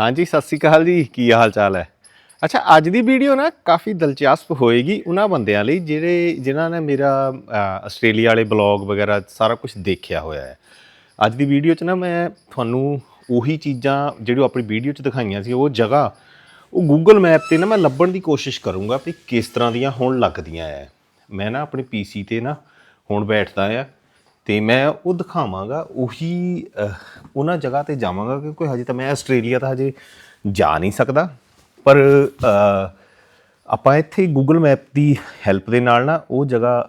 ਹਾਂਜੀ, ਸਤਿ ਸ੍ਰੀ ਅਕਾਲ ਜੀ। ਕੀ ਹਾਲ ਚਾਲ ਹੈ? ਅੱਛਾ, ਅੱਜ ਦੀ ਵੀਡੀਓ ਨਾ ਕਾਫੀ ਦਿਲਚਸਪ ਹੋਏਗੀ ਉਹਨਾਂ ਬੰਦਿਆਂ ਲਈ ਜਿਹੜੇ, ਜਿਨ੍ਹਾਂ ਨੇ ਮੇਰਾ ਆਸਟ੍ਰੇਲੀਆ ਵਾਲੇ ਬਲੌਗ ਵਗੈਰਾ ਸਾਰਾ ਕੁਝ ਦੇਖਿਆ ਹੋਇਆ ਹੈ। ਅੱਜ ਦੀ ਵੀਡੀਓ 'ਚ ਨਾ ਮੈਂ ਤੁਹਾਨੂੰ ਉਹੀ ਚੀਜ਼ਾਂ ਜਿਹੜੀਆਂ ਆਪਣੀ ਵੀਡੀਓ 'ਚ ਦਿਖਾਈਆਂ ਸੀ, ਉਹ ਜਗ੍ਹਾ, ਉਹ ਗੂਗਲ ਮੈਪ ਤੇ ਨਾ ਮੈਂ ਲੱਭਣ ਦੀ ਕੋਸ਼ਿਸ਼ ਕਰੂੰਗਾ ਵੀ ਕਿਸ ਤਰ੍ਹਾਂ ਦੀਆਂ ਹੁਣ ਲੱਗਦੀਆਂ ਐ ਮੈਂ ਨਾ ਆਪਣੇ ਪੀਸੀ ਤੇ ਨਾ ਹੁਣ ਬੈਠਦਾ ਆ ਤੇ ਮੈਂ ਉਹ ਦਿਖਾਵਾਂਗਾ, ਉਹੀ ਉਹਨਾਂ ਜਗ੍ਹਾ ਤੇ ਜਾਵਾਂਗਾ ਕਿਉਂਕਿ ਹਜੇ ਤਾਂ ਮੈਂ ਆਸਟ੍ਰੇਲੀਆ ਤਾਂ ਹਜੇ ਜਾ ਨਹੀਂ ਸਕਦਾ। ਪਰ ਆਪਾਂ ਇੱਥੇ ਗੂਗਲ ਮੈਪ ਦੀ ਹੈਲਪ ਦੇ ਨਾਲ ਨਾ ਉਹ ਜਗ੍ਹਾ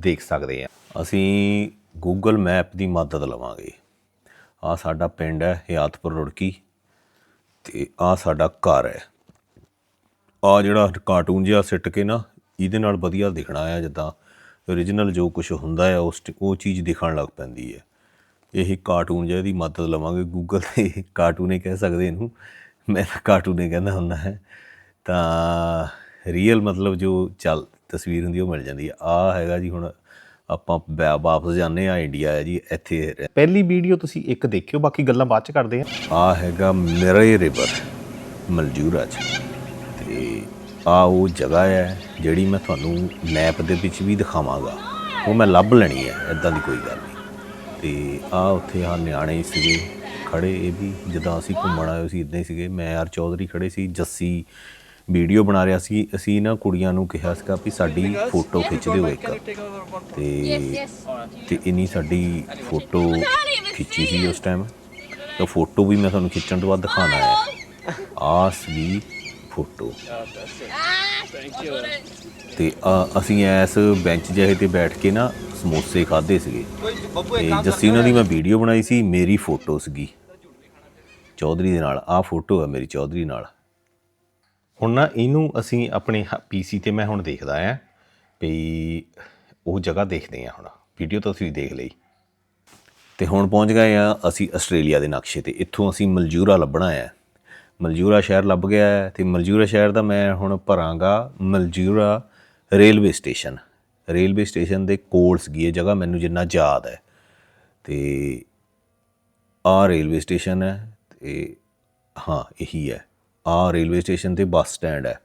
ਦੇਖ ਸਕਦੇ ਹਾਂ। ਅਸੀਂ ਗੂਗਲ ਮੈਪ ਦੀ ਮਦਦ ਲਵਾਂਗੇ। ਆ ਸਾਡਾ ਪਿੰਡ ਹੈ ਹਿਆਤਪੁਰ ਰੁੜਕੀ ਤੇ ਆ ਸਾਡਾ ਘਰ ਹੈ। ਆ ਜਿਹੜਾ ਕਾਰਟੂਨ ਜਿਹਾ ਸਿੱਟ ਕੇ ਨਾ, ਇਹਦੇ ਨਾਲ ਵਧੀਆ ਦਿਖਣਾ ਆ ਜਿੱਦਾਂ origignal ਜੋ ਕੁਝ ਹੁੰਦਾ ਹੈ ਉਸ ਉਹ ਚੀਜ਼ ਦਿਖਣ ਲੱਗ ਪੈਂਦੀ ਹੈ ਇਹੀ ਕਾਰਟੂਨ ਜਿਹਾ ਦੀ ਮਦਦ ਲਵਾਂਗੇ ਗੂਗਲ ਤੇ ਕਾਰਟੂਨ ਹੀ ਕਹਿ ਸਕਦੇ ਇਹਨੂੰ। ਮੈਂ ਤਾਂ ਕਾਰਟੂਨ ਹੀ ਕਹਿੰਦਾ ਹੁੰਦਾ ਹੈ। ਤਾਂ ਰੀਅਲ ਮਤਲਬ ਜੋ ਚੱਲ ਤਸਵੀਰ ਹੁੰਦੀ ਉਹ ਮਿਲ ਜਾਂਦੀ ਹੈ ਆ ਹੈਗਾ ਜੀ ਹੁਣ ਆਪਾਂ ਵਾਪਸ ਜਾਂਦੇ ਆ ਇੰਡੀਆ ਹੈ ਜੀ ਇੱਥੇ ਪਹਿਲੀ ਵੀਡੀਓ ਤੁਸੀਂ ਇੱਕ ਦੇਖਿਓ ਬਾਕੀ ਗੱਲਾਂ ਬਾਅਦ ਚ ਕਰਦੇ ਆ। ਆ ਹੈਗਾ ਮੇਰੇ ਰਿਵਰ ਮਲਜੂਰਾ ਚ। ਤੇ ਆ ਉਹ ਜਗ੍ਹਾ ਹੈ ਜਿਹੜੀ ਮੈਂ ਤੁਹਾਨੂੰ ਮੈਪ ਦੇ ਵਿੱਚ ਵੀ ਦਿਖਾਵਾਂਗਾ। ਉਹ ਮੈਂ ਲੱਭ ਲੈਣੀ ਹੈ ਇਦਾਂ ਦੀ ਕੋਈ ਗੱਲ ਨਹੀਂ। ਤੇ ਆ ਉੱਥੇ ਆ ਨਿਆਣੇ ਸੀਗੇ, ਖੜੇ, ਇਹ ਵੀ ਜਦੋਂ ਅਸੀਂ ਘੁੰਮਣ ਆਏ ਸੀ, ਇਦਾਂ ਹੀ ਸੀਗੇ। ਮੈਂ ਯਾਰ ਚੌਧਰੀ ਖੜੇ ਸੀ, ਜੱਸੀ ਵੀਡੀਓ ਬਣਾ ਰਿਹਾ ਸੀ। ਅਸੀਂ ਨਾ ਕੁੜੀਆਂ ਨੂੰ ਕਿਹਾ ਸੀਗਾ ਵੀ ਸਾਡੀ ਫੋਟੋ ਖਿੱਚ ਦਿਓ ਇੱਕ। ਤੇ ਤੇ ਇਨੀ ਸਾਡੀ ਫੋਟੋ ਖਿੱਚੀ ਸੀ ਉਸ ਟਾਈਮ ਤਾਂ ਫੋਟੋ ਵੀ ਮੈਂ ਤੁਹਾਨੂੰ ਖਿੱਚਣ ਤੋਂ ਬਾਅਦ ਦਿਖਾਣਾ ਹੈ। ਆਸ ਵੀ ਫੋਟੋ। ਤੇ ਅਸੀਂ ਐਸ ਬੈਂਚ ਜਿਹੇ ਤੇ ਬੈਠ ਕੇ ਨਾ ਸਮੋਸੇ ਖਾਦੇ ਸੀਗੇ। ਤੇ ਜੱਸੀ ਉਹਨਾਂ ਦੀ ਮੈਂ ਵੀਡੀਓ ਬਣਾਈ ਸੀ ਮੇਰੀ ਫੋਟੋ ਸੀਗੀ। ਚੌਧਰੀ ਦੇ ਨਾਲ ਆਹ ਫੋਟੋ ਹੈ ਮੇਰੀ ਚੌਧਰੀ ਨਾਲ। ਹੁਣ ਨਾ ਇਹਨੂੰ ਅਸੀਂ ਆਪਣੇ ਪੀਸੀ ਤੇ ਮੈਂ ਹੁਣ ਦੇਖਦਾ ਆ ਵੀ ਉਹ ਜਗ੍ਹਾ ਦੇਖਦੇ ਆ ਹੁਣ। ਵੀਡੀਓ ਤਾਂ ਤੁਸੀਂ ਦੇਖ ਲਈ। ਤੇ ਹੁਣ ਪਹੁੰਚ ਗਏ ਆ ਅਸੀਂ ਆਸਟ੍ਰੇਲੀਆ ਦੇ ਨਕਸ਼ੇ ਤੇ। ਇੱਥੋਂ ਅਸੀਂ ਮਲਜੂਰਾ ਲੱਭਣਾ ਹੈ ਮਲਜੂਰਾ ਸ਼ਹਿਰ ਲੱਭ ਗਿਆ ਹੈ ਤੇ ਮਲਜੂਰਾ ਸ਼ਹਿਰ ਦਾ ਮੈਂ ਹੁਣ ਭਰਾਂਗਾ ਮਲਜੂਰਾ ਰੇਲਵੇ ਸਟੇਸ਼ਨ। ਰੇਲਵੇ ਸਟੇਸ਼ਨ ਦੇ ਕੋਲ ਸੀਗੀ ਇਹ ਜਗ੍ਹਾ ਮੈਨੂੰ ਜਿੰਨਾ ਯਾਦ ਹੈ। ਤੇ ਆ ਰੇਲਵੇ ਸਟੇਸ਼ਨ ਹੈ ਤੇ ਹਾਂ, ਇਹੀ ਹੈ। ਆ ਰੇਲਵੇ ਸਟੇਸ਼ਨ ਤੇ ਬੱਸ ਸਟੈਂਡ ਹੈ।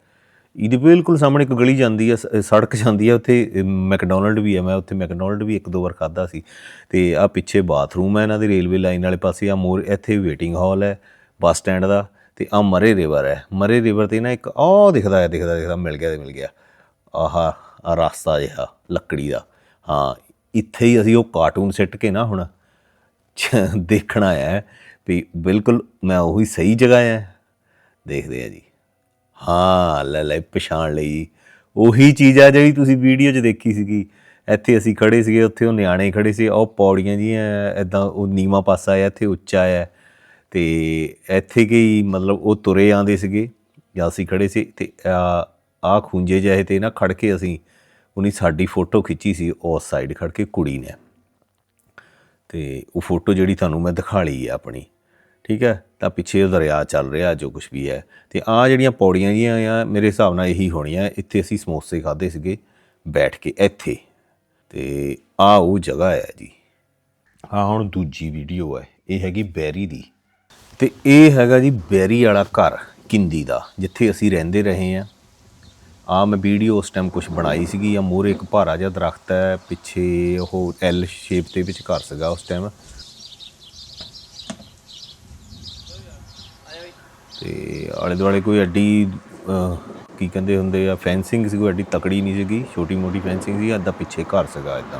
ਇਹਦੇ ਬਿਲਕੁਲ ਸਾਹਮਣੇ ਇੱਕ ਗਲੀ ਜਾਂਦੀ ਹੈ ਸੜਕ ਜਾਂਦੀ ਹੈ, ਉੱਥੇ ਮੈਕਡੋਨਲਡ ਵੀ ਹੈ ਮੈਂ, ਉੱਥੇ ਮੈਕਡੋਨਲਡ ਵੀ ਇੱਕ ਦੋ ਵਾਰ ਖਾਦਾ ਸੀ। ਤੇ ਆ ਪਿੱਛੇ ਬਾਥਰੂਮ ਹੈ ਇਹਨਾਂ ਦੇ ਰੇਲਵੇ ਲਾਈਨ ਵਾਲੇ ਪਾਸੇ ਆ ਮੋਰ, ਇੱਥੇ ਵੇਟਿੰਗ ਹਾਲ ਹੈ ਬੱਸ ਸਟੈਂਡ ਦਾ। ਤੇ ਆ ਮਰੇ ਰਿਵਰ ਹੈ। ਮਰੇ ਰਿਵਰ ਤੇ ਨਾ ਇੱਕ ਆਹ ਦਿਖਦਾ ਹੈ, ਦਿਖਦਾ ਦਿਖਦਾ, ਮਿਲ ਗਿਆ ਤੇ ਮਿਲ ਗਿਆ। ਆਹਾ ਆ ਰਸਤਾ ਜਿਹਾ, ਲੱਕੜੀ ਦਾ। ਹਾਂ, ਇੱਥੇ ਹੀ ਅਸੀਂ ਉਹ ਕਾਰਟੂਨ ਸਿੱਟ ਕੇ ਨਾ ਹੁਣ ਦੇਖਣਾ ਹੈ ਵੀ ਬਿਲਕੁਲ ਮੈਂ ਉਹੀ ਸਹੀ ਜਗ੍ਹਾ ਹੈ। ਦੇਖਦੇ ਆ ਜੀ। ਹਾਂ, ਲੈ ਲੈ, ਪਛਾਣ ਲਈ। ਉਹੀ ਚੀਜ਼ ਆ ਜਿਹੜੀ ਤੁਸੀਂ ਵੀਡੀਓ 'ਚ ਦੇਖੀ ਸੀਗੀ। ਇੱਥੇ ਅਸੀਂ ਖੜੇ ਸੀਗੇ, ਉੱਥੇ ਉਹ ਨਿਆਣੇ ਖੜੇ ਸੀ ਉਹ ਪੌੜੀਆਂ ਜੀਆਂ ਐਦਾਂ ਉਹ ਨੀਵਾ ਪਾਸਾ ਹੈ, ਇੱਥੇ ਉੱਚਾ ਹੈ। ਤੇ ਇੱਥੇ ਗਈ ਮਤਲਬ ਉਹ ਤੁਰੇ ਆਂਦੇ ਸੀਗੇ ਜਾਂ ਅਸੀਂ ਖੜੇ ਸੀ ਤੇ ਆ ਆ ਖੁੰਝੇ ਜਿਹੇ ਤੇ ਨਾ ਖੜ ਕੇ ਅਸੀਂ ਉਹਨੇ ਸਾਡੀ ਫੋਟੋ ਖਿੱਚੀ ਸੀ ਉਸ ਸਾਈਡ ਖੜ ਕੇ ਕੁੜੀ ਨੇ। ਤੇ ਉਹ ਫੋਟੋ ਜਿਹੜੀ ਤੁਹਾਨੂੰ ਮੈਂ ਦਿਖਾ ਲਈ ਹੈ ਆਪਣੀ, ਠੀਕ ਹੈ? ਤਾਂ ਪਿੱਛੇ ਉਹ ਦਰਿਆ ਚੱਲ ਰਿਹਾ ਜੋ ਕੁਝ ਵੀ ਹੈ। ਤੇ ਆ ਜਿਹੜੀਆਂ ਪੌੜੀਆਂ ਜੀਆਂ ਆ, ਮੇਰੇ ਹਿਸਾਬ ਨਾਲ ਇਹੀ ਹੋਣੀਆਂ, ਇੱਥੇ ਅਸੀਂ ਸਮੋਸੇ ਖਾਦੇ ਸੀਗੇ, ਬੈਠ ਕੇ ਇੱਥੇ। ਤੇ ਆ ਉਹ ਜਗ੍ਹਾ ਹੈ ਜੀ। ਆ ਹੁਣ ਦੂਜੀ ਵੀਡੀਓ ਹੈ, ਇਹ ਹੈਗੀ ਬੈਰੀ ਦੀ। ਤੇ ਇਹ ਹੈਗਾ ਜੀ ਬੈਰੀ ਵਾਲਾ ਘਰ, ਕਿੰਦੀ ਦਾ, ਜਿੱਥੇ ਅਸੀਂ ਰਹਿੰਦੇ ਰਹੇ ਆ ਆ ਮੈਂ ਵੀਡੀਓ ਉਸ ਟਾਈਮ ਕੁਝ ਬਣਾਈ ਸੀਗੀ, ਆ ਮੋਰੇ ਇੱਕ ਭਾਰਾ ਜਿਹਾ ਦਰਖਤ ਹੈ, ਪਿੱਛੇ ਉਹ ਐਲ ਸ਼ੇਪ ਦੇ ਵਿੱਚ ਘਰ ਸੀਗਾ ਉਸ ਟਾਈਮ ਤੇ ਆਲੇ ਦੁਆਲੇ ਕੋਈ ਐਡੀ ਕੀ ਕਹਿੰਦੇ ਹੁੰਦੇ ਆ ਫੈਂਸਿੰਗ ਸੀ, ਕੋਈ ਐਡੀ ਤਕੜੀ ਨਹੀਂ ਸੀਗੀ, ਛੋਟੀ ਮੋਟੀ ਫੈਂਸਿੰਗ ਸੀ, ਅੱਧਾ ਪਿੱਛੇ ਘਰ ਸੀਗਾ ਇਦਾਂ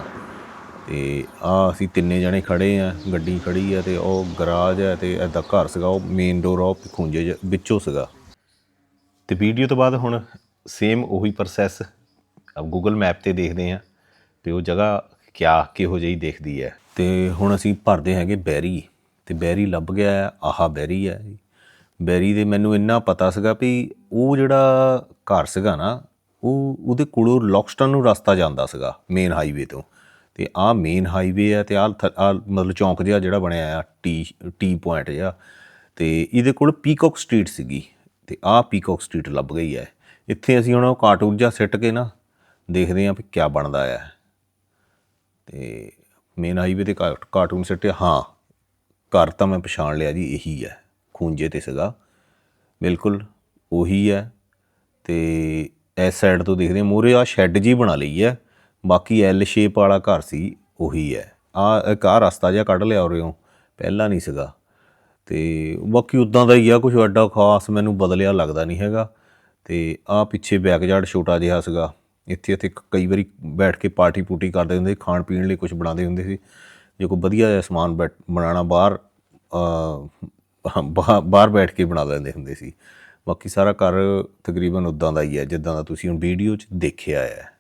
ਤੇ ਆ ਅਸੀਂ ਤਿੰਨੇ ਜਣੇ ਖੜੇ ਆ ਗੱਡੀ ਖੜੀ ਆ ਤੇ ਉਹ ਗਰਾਜ ਹੈ ਤੇ ਐਦਾ ਘਰ ਸੀਗਾ ਉਹ ਮੇਨ ਡੋਰ ਉਹ ਖੁੰਝੇ ਜਿਹੇ ਵਿੱਚੋਂ ਸੀਗਾ। ਤੇ ਵੀਡੀਓ ਤੋਂ ਬਾਅਦ ਹੁਣ ਸੇਮ ਉਹੀ ਪ੍ਰੋਸੈਸ ਅਬ ਗੂਗਲ ਮੈਪ ਤੇ ਦੇਖਦੇ ਆ ਤੇ ਉਹ ਜਗ੍ਹਾ ਕਿਆ ਕਿਹੋ ਜਿਹੀ ਦੇਖਦੀ ਹੈ। ਤੇ ਹੁਣ ਅਸੀਂ ਭਰਦੇ ਹੈਗੇ ਬੈਰੀ ਤੇ ਬੈਰੀ ਲੱਭ ਗਿਆ ਹੈ, ਆਹਾ ਬੈਰੀ ਹੈ ਬੈਰੀ ਦੇ ਮੈਨੂੰ ਇੰਨਾ ਪਤਾ ਸੀਗਾ ਵੀ ਉਹ ਜਿਹੜਾ ਘਰ ਸੀਗਾ ਨਾ ਉਹ ਉਹਦੇ ਕੋਲੋਂ ਲੌਕਸਟਨ ਨੂੰ ਰਸਤਾ ਜਾਂਦਾ ਸੀਗਾ ਮੇਨ ਹਾਈਵੇ ਤੋਂ। ਤੇ ਆਹ ਮੇਨ ਹਾਈਵੇ ਹੈ ਤੇ ਆਹ ਆ ਮਤਲਬ ਚੌਂਕ ਜਿਹਾ ਜਿਹੜਾ ਬਣਿਆ ਆ ਟੀ ਟੀ ਪੁਆਇੰਟ ਜਿਹਾ। ਤੇ ਇਹਦੇ ਕੋਲ ਪੀਕੌਕ ਸਟਰੀਟ ਸੀਗੀ ਤੇ ਆਹ ਪੀਕੌਕ ਸਟਰੀਟ ਲੱਭ ਗਈ ਹੈ ਇੱਥੇ ਅਸੀਂ ਹੁਣ ਉਹ ਕਾਰਟੂਨ ਜਿਹਾ ਸਿੱਟ ਕੇ ਨਾ ਦੇਖਦੇ ਆਂ ਵੀ ਕੀ ਬਣਦਾ ਹੈ ਤੇ ਮੇਨ ਹਾਈਵੇ ਤੇ ਕਾ- ਕਾਰਟੂਨ ਸਿੱਟਿਆ। ਹਾਂ, ਘਰ ਤਾਂ ਮੈਂ ਪਛਾਣ ਲਿਆ ਜੀ, ਇਹੀ ਹੈ ਖੂੰਜੇ ਤੇ ਸੀਗਾ। ਬਿਲਕੁਲ ਉਹੀ ਹੈ ਤੇ ਇਸ ਸਾਈਡ ਤੋਂ ਦੇਖਦੇ ਮੂਰੇ ਆ ਸ਼ੈੱਡ ਜੀ ਬਣਾ ਲਈ ਹੈ ਬਾਕੀ ਐਲ ਸ਼ੇਪ ਵਾਲਾ ਘਰ ਸੀ ਉਹੀ ਹੈ। ਆ ਇੱਕ ਆਹ ਰਸਤਾ ਜਿਹਾ ਕੱਢ ਲਿਆ ਉਰਿਓਂ ਪਹਿਲਾਂ ਨਹੀਂ ਸੀਗਾ। ਤੇ ਬਾਕੀ ਉਦਾਂ ਦਾ ਹੀ ਆ ਕੁਝ ਐਡਾ ਖਾਸ ਮੈਨੂੰ ਬਦਲਿਆ ਲੱਗਦਾ ਨਹੀਂ ਹੈਗਾ। ਤੇ ਆ ਪਿੱਛੇ ਬੈਕਯਾਰਡ ਛੋਟਾ ਜਿਹਾ ਸੀਗਾ। ਇੱਥੇ ਇੱਥੇ ਕਈ ਵਾਰੀ ਬੈਠ ਕੇ ਪਾਰਟੀ ਪੂਟੀ ਕਰਦੇ ਹੁੰਦੇ ਖਾਣ ਪੀਣ ਲਈ ਕੁਝ ਬਣਾਉਂਦੇ ਹੁੰਦੇ ਸੀ। ਜੇ ਕੋਈ ਵਧੀਆ ਜਿਹਾ ਸਮਾਨ ਬੈਠ ਬਣਾਉਣਾ ਬਾਹਰ ਅ, ਬਾਹਰ ਬਾਹਰ ਬੈਠ ਕੇ ਬਣਾ ਲੈਂਦੇ ਹੁੰਦੇ ਸੀ। ਬਾਕੀ ਸਾਰਾ ਘਰ ਤਕਰੀਬਨ ਉਦਾਂ ਦਾ ਹੀ ਹੈ ਜਿੱਦਾਂ ਦਾ ਤੁਸੀਂ ਹੁਣ ਵੀਡੀਓ 'ਚ ਦੇਖਿਆ ਹੈ।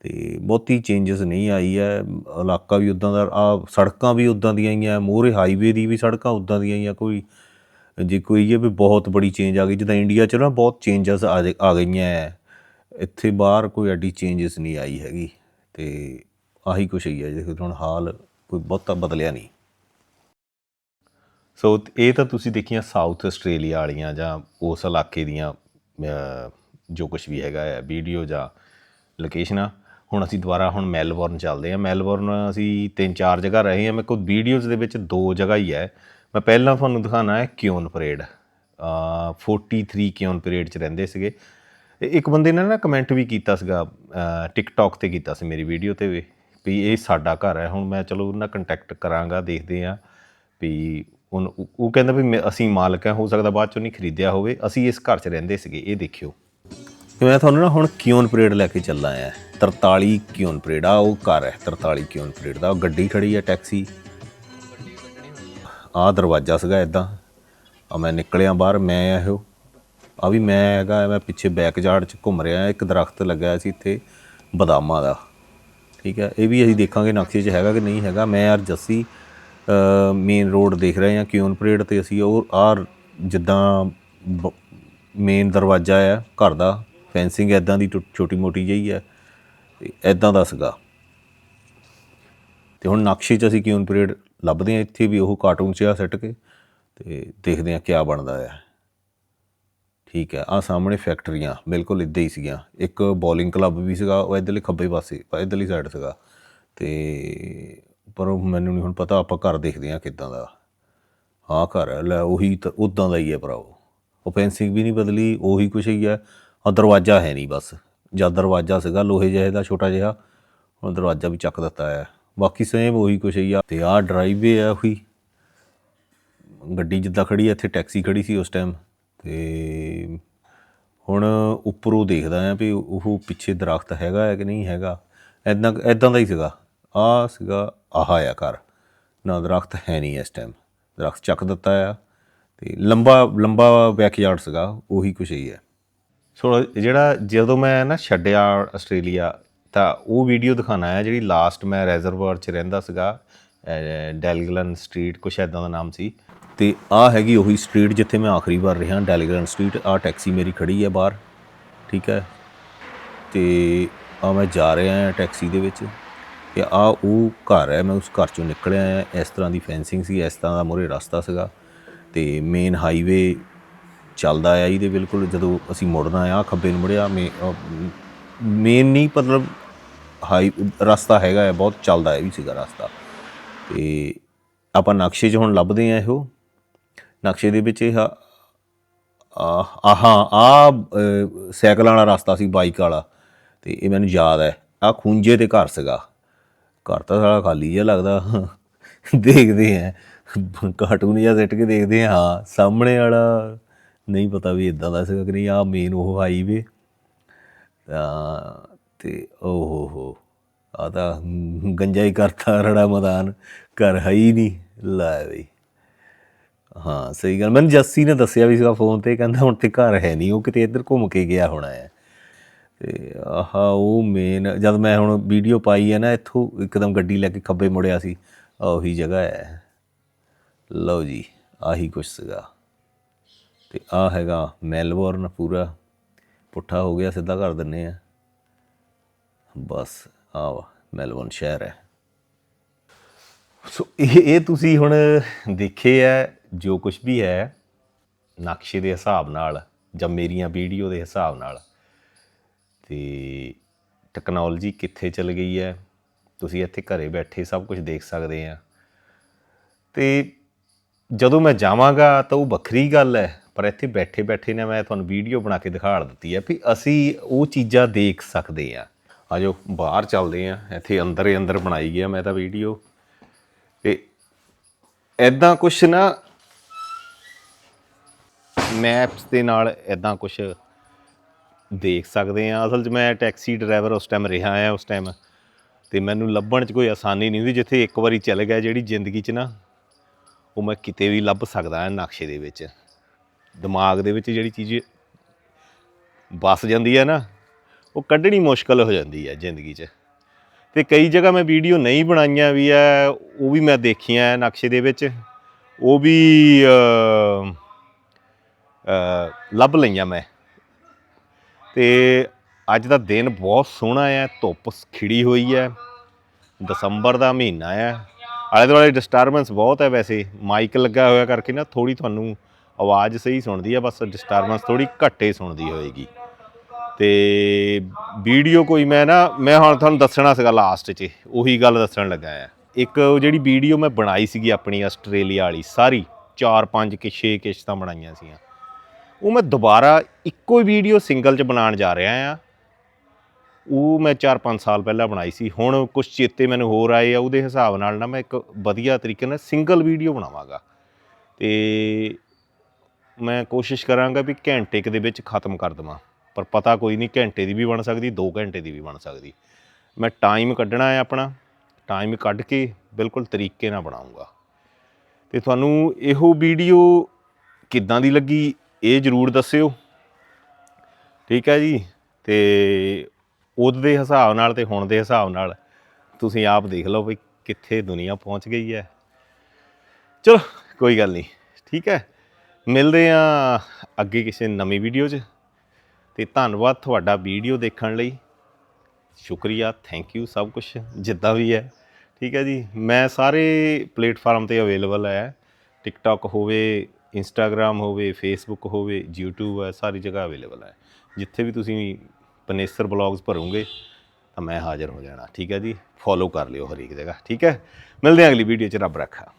ਤੇ ਬਹੁਤੀ ਚੇਂਜਸ ਨਹੀਂ ਆਈ ਹੈ। ਇਲਾਕਾ ਵੀ ਉਦਾਂ ਦਾ ਆ ਸੜਕਾਂ ਵੀ ਉਦਾਂ ਦੀਆਂ ਹੀ ਆ, ਮੋਹਰੇ ਹਾਈਵੇ ਦੀ ਵੀ ਸੜਕਾਂ ਉਦਾਂ ਦੀਆਂ ਹੀ ਆ, ਕੋਈ ਜੇ ਕੋਈ ਇਹ ਵੀ ਬਹੁਤ ਬੜੀ ਚੇਂਜ ਆ ਗਈ, ਜਿੱਦਾਂ ਇੰਡੀਆ 'ਚ ਨਾ ਬਹੁਤ ਚੇਂਜਸ ਆ ਜੇ- ਆ ਗਈਆਂ ਹੈ ਇੱਥੇ ਬਾਹਰ ਕੋਈ ਐਡੀ ਚੇਂਜਸ ਨਹੀਂ ਆਈ ਹੈਗੀ, ਤੇ ਆਹੀ ਕੁਛ ਹੀ ਹੈ ਜੇ, ਹੁਣ ਹਾਲ ਕੋਈ ਬਹੁਤਾ ਬਦਲਿਆ ਨਹੀਂ। ਸੋ ਇਹ ਤਾਂ ਤੁਸੀਂ ਦੇਖੀਆਂ ਸਾਊਥ ਆਸਟ੍ਰੇਲੀਆ ਵਾਲੀਆਂ ਜਾਂ ਉਸ ਇਲਾਕੇ ਦੀਆਂ ਜੋ ਕੁਝ ਵੀ ਹੈਗਾ ਹੈ ਵੀਡੀਓ ਜਾਂ ਲੋਕੇਸ਼ਨਾਂ ਹੁਣ ਅਸੀਂ ਦੁਬਾਰਾ ਹੁਣ ਮੈਲਬੌਰਨ ਚੱਲਦੇ ਹਾਂ। ਮੈਲਬੌਰਨ ਅਸੀਂ ਤਿੰਨ ਚਾਰ ਜਗ੍ਹਾ ਰਹੇ ਹਾਂ। ਮੇਰੇ ਕੋਲ ਵੀਡੀਓਜ਼ ਦੇ ਵਿੱਚ ਦੋ ਜਗ੍ਹਾ ਹੀ ਹੈ। ਮੈਂ ਪਹਿਲਾਂ ਤੁਹਾਨੂੰ ਦਿਖਾਣਾ ਹੈ ਕਿਉਨ ਪਰੇਡ। ਅ 43 ਕਿਉਨ ਪਰੇਡ 'ਚ ਰਹਿੰਦੇ ਸੀਗੇ। ਤੇ ਇੱਕ ਬੰਦੇ ਨੇ ਨਾ ਕਮੈਂਟ ਵੀ ਕੀਤਾ ਸੀਗਾ ਟਿਕਟੌਕ ਤੇ ਕੀਤਾ ਸੀ ਮੇਰੀ ਵੀਡੀਓ ਤੇ ਵੀ ਵੀ ਇਹ ਸਾਡਾ ਘਰ ਹੈ। ਹੁਣ ਮੈਂ ਚਲੋ ਉਹਨਾਂ ਕੰਟੈਕਟ ਕਰਾਂਗਾ, ਦੇਖਦੇ ਆ ਵੀ ਹੁਣ ਉਹ ਕਹਿੰਦਾ ਵੀ ਮੈਂ- ਅਸੀਂ ਮਾਲਕ ਹਾਂ, ਹੋ ਸਕਦਾ ਬਾਅਦ ਚੋਂ ਨਹੀਂ ਖਰੀਦਿਆ ਹੋਵੇ। ਅਸੀਂ ਇਸ ਘਰ 'ਚ ਰਹਿੰਦੇ ਸੀਗੇ, ਇਹ ਦੇਖਿਓ। ਤੇ ਮੈਂ ਤੁਹਾਨੂੰ ਨਾ ਹੁਣ ਕਿਉਨ ਪਰੇਡ ਲੈ ਕੇ ਚੱਲਾ ਆ 43 ਕਿਉਨ ਪਰੇਡ ਆ? ਉਹ ਘਰ ਹੈ 43 ਕਿਉਨ ਪਰੇਡ ਦਾ? ਉਹ ਗੱਡੀ ਖੜੀ ਹੈ, ਟੈਕਸੀ? ਆ ਦਰਵਾਜ਼ਾ ਸੀਗਾ ਇਦਾਂ ਆ ਮੈਂ ਨਿਕਲਿਆ ਬਾਹਰ, ਮੈਂ ਆ ਇਹੋ। ਆ ਵੀ ਮੈਂ ਹੈਗਾ, ਮੈਂ ਪਿੱਛੇ ਬੈਕਯਾਰਡ 'ਚ ਘੁੰਮ ਰਿਹਾ, ਇੱਕ ਦਰਖਤ ਲੱਗਿਆ ਸੀ ਇੱਥੇ ਬਦਾਮਾਂ ਦਾ। ਠੀਕ ਹੈ, ਇਹ ਵੀ ਅਸੀਂ ਦੇਖਾਂਗੇ, ਨਕਸ਼ੇ 'ਚ ਹੈਗਾ ਕਿ ਨਹੀਂ ਹੈਗਾ। ਮੈਂ ਯਾਰ ਜੱਸੀ ਮੇਨ ਰੋਡ ਦੇਖ ਰਹੇ ਹਾਂ ਕਿਉਨ ਪਰੇਡ ਤੇ ਅਸੀਂ ਉਹ ਆ ਜਿੱਦਾਂ ਮੇਨ ਦਰਵਾਜ਼ਾ ਹੈ ਘਰ ਦਾ। ਫੈਂਸਿੰਗ ਐਦਾਂ ਦੀ ਛੋਟੀ ਮੋਟੀ ਜਿਹੀ ਹੈ ਤੇ ਐਦਾਂ ਦਾ ਸੀਗਾ। ਤੇ ਹੁਣ ਨਕਸ਼ੇ 'ਚ ਅਸੀਂ ਕਿਉਂ ਪੀਰੀਅਡ ਲੱਭਦੇ ਹਾਂ? ਇੱਥੇ ਵੀ ਉਹ ਕਾਰਟੂਨ 'ਚ ਆ ਸੱਟ ਕੇ ਤੇ ਦੇਖਦੇ ਹਾਂ ਕੀ ਬਣਦਾ ਹੈ ਠੀਕ ਹੈ ਆ ਸਾਹਮਣੇ ਫੈਕਟਰੀਆਂ ਬਿਲਕੁਲ ਇੱਦਾਂ ਹੀ ਸੀਗੀਆਂ। ਇੱਕ ਬੋਲਿੰਗ ਕਲੱਬ ਵੀ ਸੀਗਾ, ਉਹ ਇੱਧਰਲੇ ਖੱਬੇ ਪਾਸੇ, ਇੱਧਰਲੀ ਸਾਈਡ ਸੀਗਾ। ਤੇ ਪਰ ਉਹ ਮੈਨੂੰ ਨਹੀਂ ਹੁਣ ਪਤਾ ਆਪਾਂ ਘਰ ਦੇਖਦੇ ਹਾਂ ਕਿੱਦਾਂ ਦਾ। ਹਾਂ ਘਰ ਹੈ, ਲੈ ਉਹੀ ਤਾਂ ਉਦਾਂ ਦਾ ਹੀ ਹੈ ਭਰਾਓ ਉਹ ਫੈਂਸਿੰਗ ਵੀ ਨਹੀਂ ਬਦਲੀ, ਉਹੀ ਕੁਛ ਹੀ ਹੈ। ਆ ਦਰਵਾਜ਼ਾ ਹੈ ਨਹੀਂ ਬਸ। ਜਦ ਦਰਵਾਜ਼ਾ ਸੀਗਾ, ਲੋਹੇ ਜਿਹੇ ਦਾ, ਛੋਟਾ ਜਿਹਾ, ਹੁਣ ਦਰਵਾਜ਼ਾ ਵੀ ਚੱਕ ਦਿੱਤਾ ਹੈ ਬਾਕੀ ਸੇਮ ਉਹੀ ਕੁਛ ਹੀ ਆ। ਤੇ ਆਹ ਡਰਾਈਵੇ ਹੈ ਉਹੀ। ਗੱਡੀ ਜਿੱਦਾਂ ਖੜੀ ਹੈ ਇੱਥੇ ਟੈਕਸੀ ਖੜੀ ਸੀ ਉਸ ਟਾਈਮ ਤੇ ਹੁਣ ਉੱਪਰੋਂ ਦੇਖਦਾ ਆ ਵੀ ਉਹ ਪਿੱਛੇ ਦਰਖਤ ਹੈਗਾ ਹੈ ਕਿ ਨਹੀਂ ਹੈਗਾ। ਐਦਾਂ ਐਦਾਂ ਦਾ ਹੀ ਸੀਗਾ। ਆ ਸੀਗਾ, ਆਹ ਆ ਘਰ। ਨਾ ਦਰਖਤ ਹੈ ਨਹੀਂ ਇਸ ਟਾਈਮ ਦਰਖਤ ਚੱਕ ਦਿੱਤਾ ਆ। ਤੇ ਲੰਬਾ ਲੰਬਾ ਬੈਕਯਾਰਡ ਸੀਗਾ, ਉਹੀ ਕੁਛ ਹੀ ਹੈ ਸੋ ਜਿਹੜਾ ਜਦੋਂ ਮੈਂ ਨਾ ਛੱਡਿਆ ਆਸਟ੍ਰੇਲੀਆ, ਤਾਂ ਉਹ ਵੀਡੀਓ ਦਿਖਾਣਾ ਹੈ ਜਿਹੜੀ ਲਾਸਟ ਮੈਂ ਰੈਜ਼ਰਵਰ 'ਚ ਰਹਿੰਦਾ ਸੀਗਾ ਡੈਲਗਲਨ ਸਟਰੀਟ ਕੁਛ ਐਦਾਂ ਦਾ ਨਾਮ ਸੀ। ਤੇ ਆ ਹੈਗੀ ਉਹੀ ਸਟਰੀਟ ਜਿੱਥੇ ਮੈਂ ਆਖਰੀ ਵਾਰ ਰਿਹਾ ਡੈਲਗਲਨ ਸਟਰੀਟ ਆ ਟੈਕਸੀ ਮੇਰੀ ਖੜੀ ਹੈ ਬਾਹਰ, ਠੀਕ ਹੈ? ਤੇ ਆ ਮੈਂ ਜਾ ਰਿਹਾ ਹਾਂ ਟੈਕਸੀ ਦੇ ਵਿੱਚ ਤੇ ਆ ਉਹ ਘਰ ਹੈ, ਮੈਂ ਉਸ ਘਰ ਚੋਂ ਨਿਕਲਿਆ ਆ ਇਸ ਤਰ੍ਹਾਂ ਦੀ ਫੈਂਸਿੰਗ ਸੀ, ਇਸ ਤਰ੍ਹਾਂ ਦਾ ਮੋਰੇ ਰਸਤਾ ਸੀਗਾ। ਤੇ ਮੇਨ ਹਾਈਵੇ ਚੱਲਦਾ ਆ ਇਹਦੇ ਬਿਲਕੁਲ ਜਦੋਂ ਅਸੀਂ ਮੁੜਨਾ ਆ ਖੱਬੇ ਨੂੰ ਮੁੜਿਆ ਮੇਨ ਨਹੀਂ ਮਤਲਬ ਹਾਈ, ਰਸਤਾ ਹੈਗਾ ਆ, ਬਹੁਤ ਚੱਲਦਾ ਹੈ ਵੀ ਸੀਗਾ ਰਸਤਾ। ਤੇ ਆਪਾਂ ਨਕਸ਼ੇ 'ਚ ਹੁਣ ਲੱਭਦੇ ਆ ਇਹੋ। ਨਕਸ਼ੇ ਦੇ ਵਿੱਚ ਇਹ ਆ, ਆਹਾਂ ਆ ਸਾਈਕਲ ਵਾਲਾ ਰਸਤਾ ਸੀ, ਬਾਈਕ ਵਾਲਾ। ਤੇ ਇਹ ਮੈਨੂੰ ਯਾਦ ਹੈ ਆ ਖੁੰਝੇ ਤੇ ਘਰ ਸੀਗਾ। ਘਰ ਤਾਂ ਸਾਰਾ ਖਾਲੀ ਜਿਹਾ ਲੱਗਦਾ। ਦੇਖਦੇ ਆ। ਕਾਰਟੂਨ ਜਿਹਾ ਸਿੱਟ ਕੇ ਦੇਖਦੇ ਆ। ਹਾਂ, ਸਾਹਮਣੇ ਵਾਲਾ। ਨਹੀਂ ਪਤਾ ਵੀ ਇਦਾਂ ਦਾ ਸੀਗਾ ਕਿ ਨਹੀਂ ਆ ਮੇਨ ਉਹ ਹਾਈਵੇ ਤਾਂ ਤੇ ਓ ਹੋ ਹੋ ਆ ਤਾਂ ਗੰਜਾ ਹੀ ਕਰਤਾ ਰੜਾ ਮੈਦਾਨ, ਘਰ ਹੈ ਹੀ ਨਹੀਂ। ਲੈ ਬਈ। ਹਾਂ, ਸਹੀ ਗੱਲ। ਮੈਨੂੰ ਜੱਸੀ ਨੇ ਦੱਸਿਆ ਵੀ ਸੀਗਾ ਫੋਨ ਤੇ, ਕਹਿੰਦਾ ਹੁਣ ਤੇ ਘਰ ਹੈ ਨਹੀਂ, ਉਹ ਕਿਤੇ ਇੱਧਰ ਘੁੰਮ ਕੇ ਗਿਆ ਹੋਣਾ ਹੈ। ਤੇ ਆਹਾ ਉਹ ਮੇਨ ਜਦ ਮੈਂ ਹੁਣ ਵੀਡੀਓ ਪਾਈ ਹੈ ਨਾ, ਇੱਥੋਂ ਇੱਕਦਮ ਗੱਡੀ ਲੈ ਕੇ ਖੱਬੇ ਮੁੜਿਆ ਸੀ ਉਹੀ ਜਗ੍ਹਾ ਹੈ। ਲਓ ਜੀ, ਆਹੀ ਕੁਛ ਸੀਗਾ। ਤੇ ਆ ਹੈਗਾ ਮੈਲਬੌਰਨ ਪੂਰਾ। ਪੁੱਠਾ ਹੋ ਗਿਆ, ਸਿੱਧਾ ਕਰ ਦਿੰਨੇ ਆ। ਬਸ ਆ ਵਾ, ਮੈਲਬੌਰਨ ਸ਼ਹਿਰ ਹੈ। ਸੋ ਇਹ ਇਹ ਤੁਸੀਂ ਹੁਣ ਦੇਖੇ ਹੈ, ਜੋ ਕੁਝ ਵੀ ਹੈ, ਨਕਸ਼ੇ ਦੇ ਹਿਸਾਬ ਨਾਲ ਜਾਂ ਮੇਰੀਆਂ ਵੀਡੀਓ ਦੇ ਹਿਸਾਬ ਨਾਲ। ਤੇ ਟੈਕਨੋਲੋਜੀ ਕਿੱਥੇ ਚਲ ਗਈ ਹੈ, ਤੁਸੀਂ ਇੱਥੇ ਘਰੇ ਬੈਠੇ ਸਭ ਕੁਝ ਦੇਖ ਸਕਦੇ ਆ। ਤੇ ਜਦੋਂ ਮੈਂ ਜਾਵਾਂਗਾ ਤਾਂ ਉਹ ਵੱਖਰੀ ਗੱਲ ਹੈ ਪਰ ਇੱਥੇ ਬੈਠੇ ਬੈਠੇ ਨੇ ਮੈਂ ਤੁਹਾਨੂੰ ਵੀਡੀਓ ਬਣਾ ਕੇ ਦਿਖਾ ਦਿੱਤੀ ਹੈ ਵੀ ਅਸੀਂ ਉਹ ਚੀਜ਼ਾਂ ਦੇਖ ਸਕਦੇ ਆ। ਆਜੋ ਬਾਹਰ ਚੱਲਦੇ ਆ, ਇੱਥੇ ਅੰਦਰ ਹੀ ਅੰਦਰ ਬਣਾਈ ਗਿਆ ਮੈਂ ਤਾਂ ਵੀਡੀਓ। ਤੇ ਐਦਾਂ ਕੁਛ ਨਾ ਮੈਪਸ ਦੇ ਨਾਲ ਐਦਾਂ ਕੁਛ ਦੇਖ ਸਕਦੇ ਆ। ਅਸਲ 'ਚ ਮੈਂ ਟੈਕਸੀ ਡਰਾਈਵਰ ਉਸ ਟਾਈਮ ਰਿਹਾ ਆ ਉਸ ਟਾਈਮ। ਤੇ ਮੈਨੂੰ ਲੱਭਣ 'ਚ ਕੋਈ ਆਸਾਨੀ ਨਹੀਂ ਹੁੰਦੀ ਜਿੱਥੇ ਇੱਕ ਵਾਰੀ ਚੱਲ ਗਿਆ ਜਿਹੜੀ ਜ਼ਿੰਦਗੀ 'ਚ ਨਾ ਉਹ ਮੈਂ ਕਿਤੇ ਵੀ ਲੱਭ ਸਕਦਾ ਹਾਂ ਨਕਸ਼ੇ ਦੇ ਵਿੱਚ। ਦਿਮਾਗ ਦੇ ਵਿੱਚ ਜਿਹੜੀ ਚੀਜ਼ ਵਸ ਜਾਂਦੀ ਹੈ ਨਾ, ਉਹ ਕੱਢਣੀ ਮੁਸ਼ਕਲ ਹੋ ਜਾਂਦੀ ਹੈ ਜ਼ਿੰਦਗੀ 'ਚ। ਤੇ ਕਈ ਜਗ੍ਹਾ ਮੈਂ ਵੀਡੀਓ ਨਹੀਂ ਬਣਾਈਆਂ ਵੀ ਐ, ਉਹ ਵੀ ਮੈਂ ਦੇਖੀਆਂ ਨਕਸ਼ੇ ਦੇ ਵਿੱਚ। ਉਹ ਵੀ ਲੱਭ ਲਈਆਂ ਮੈਂ। ਤੇ ਅੱਜ ਦਾ ਦਿਨ ਬਹੁਤ ਸੋਹਣਾ ਹੈ ਧੁੱਪ ਖਿੜੀ ਹੋਈ ਹੈ ਦਸੰਬਰ ਦਾ ਮਹੀਨਾ ਹੈ ਆਲੇ ਦੁਆਲੇ ਡਿਸਟਰਬੈਂਸ ਬਹੁਤ ਹੈ ਵੈਸੇ। ਮਾਈਕ ਲੱਗਾ ਹੋਇਆ ਕਰਕੇ ਨਾ ਥੋੜੀ ਤੁਹਾਨੂੰ ਆਵਾਜ਼ ਸਹੀ ਸੁਣਦੀ ਹੈ ਬਸ ਡਿਸਟਰਬੈਂਸ ਥੋੜੀ ਘੱਟੇ ਸੁਣਦੀ ਹੋਏਗੀ। ਤੇ ਵੀਡੀਓ ਕੋਈ ਮੈਂ ਨਾ, ਮੈਂ ਹੁਣ ਤੁਹਾਨੂੰ ਦੱਸਣਾ ਸੀਗਾ ਲਾਸਟ 'ਚ, ਉਹੀ ਗੱਲ ਦੱਸਣ ਲੱਗਾ ਆ। ਇੱਕ ਉਹ ਜਿਹੜੀ ਵੀਡੀਓ ਮੈਂ ਬਣਾਈ ਸੀਗੀ ਆਪਣੀ ਆਸਟ੍ਰੇਲੀਆ ਵਾਲੀ, ਸਾਰੀ 4 5 ਕਿ 6 ਕਿਸ਼ਤਾਂ ਬਣਾਈਆਂ ਸੀਆਂ। ਉਹ ਮੈਂ ਦੁਬਾਰਾ ਇੱਕੋ ਹੀ ਵੀਡੀਓ ਸਿੰਗਲ 'ਚ ਬਣਾਉਣ ਜਾ ਰਿਹਾ ਆ। ਉਹ ਮੈਂ 4-5 ਸਾਲ ਪਹਿਲਾਂ ਬਣਾਈ ਸੀ, ਹੁਣ ਕੁਝ ਚੇਤੇ ਮੈਨੂੰ ਹੋਰ ਆਏ ਆ, ਉਹਦੇ ਹਿਸਾਬ ਨਾਲ ਨਾ ਮੈਂ ਇੱਕ ਵਧੀਆ ਤਰੀਕੇ ਨਾਲ ਸਿੰਗਲ ਵੀਡੀਓ ਬਣਾਵਾਂਗਾ। ਤੇ ਮੈਂ ਕੋਸ਼ਿਸ਼ ਕਰਾਂਗਾ ਵੀ ਘੰਟੇ ਕੁ ਦੇ ਵਿੱਚ ਖਤਮ ਕਰ ਦਵਾਂ, ਪਰ ਪਤਾ ਕੋਈ ਨਹੀਂ ਘੰਟੇ ਦੀ ਵੀ ਬਣ ਸਕਦੀ 2 ਘੰਟੇ ਦੀ ਵੀ ਬਣ ਸਕਦੀ। ਮੈਂ ਟਾਈਮ ਕੱਢਣਾ ਹੈ ਆਪਣਾ ਟਾਈਮ ਕੱਢ ਕੇ ਬਿਲਕੁਲ ਤਰੀਕੇ ਨਾਲ ਬਣਾਉਂਗਾ। ਤੇ ਤੁਹਾਨੂੰ ਇਹੋ ਵੀਡੀਓ ਕਿੱਦਾਂ ਦੀ ਲੱਗੀ ਇਹ ਜਰੂਰ ਦੱਸਿਓ। ਠੀਕ ਹੈ ਜੀ? ਤੇ ਉਦੋਂ ਦੇ ਹਿਸਾਬ ਨਾਲ ਤੇ ਹੁਣ ਦੇ ਹਿਸਾਬ ਨਾਲ ਤੁਸੀਂ ਆਪ ਦੇਖ ਲਓ ਵੀ ਕਿੱਥੇ ਦੁਨੀਆ ਪਹੁੰਚ ਗਈ ਹੈ। ਚਲੋ, ਕੋਈ ਗੱਲ ਨਹੀਂ। ਠੀਕ ਹੈ? ਮਿਲਦੇ ਆ ਅੱਗੇ ਕਿਸੇ ਨਵੀਂ ਵੀਡੀਓ 'ਚ। ਤੇ ਧੰਨਵਾਦ ਤੁਹਾਡਾ ਵੀਡੀਓ ਦੇਖਣ ਲਈ। ਸ਼ੁਕਰੀਆ ਥੈਂਕ ਯੂ ਸਭ ਕੁਝ ਜਿੱਦਾਂ ਵੀ ਹੈ। ਠੀਕ ਹੈ ਜੀ, ਮੈਂ ਸਾਰੇ ਪਲੇਟਫਾਰਮ ਤੇ ਅਵੇਲੇਬਲ ਹੈ। ਟਿਕਟੌਕ ਹੋਵੇ ਇੰਸਟਾਗ੍ਰam ਹੋਵੇ ਫੇਸਬੁੱਕ ਹੋਵੇ, YouTube ਹੈ, ਸਾਰੀ ਜਗ੍ਹਾ ਅਵੇਲੇਬਲ ਹੈ। ਜਿੱਥੇ ਵੀ ਤੁਸੀਂ ਪਨੇਸਰ ਬਲੌਗਸ ਭਰੋਗੇ, ਤਾਂ ਮੈਂ ਹਾਜ਼ਰ ਹੋ ਜਾਣਾ। ਠੀਕ ਹੈ ਜੀ ਫੋਲੋ ਕਰ ਲਿਓ ਹਰੇਕ ਜਗ੍ਹਾ। ਠੀਕ ਹੈ, ਮਿਲਦੇ ਹਾਂ ਅਗਲੀ ਵੀਡੀਓ 'ਚ, ਰੱਬ ਰੱਖਾ।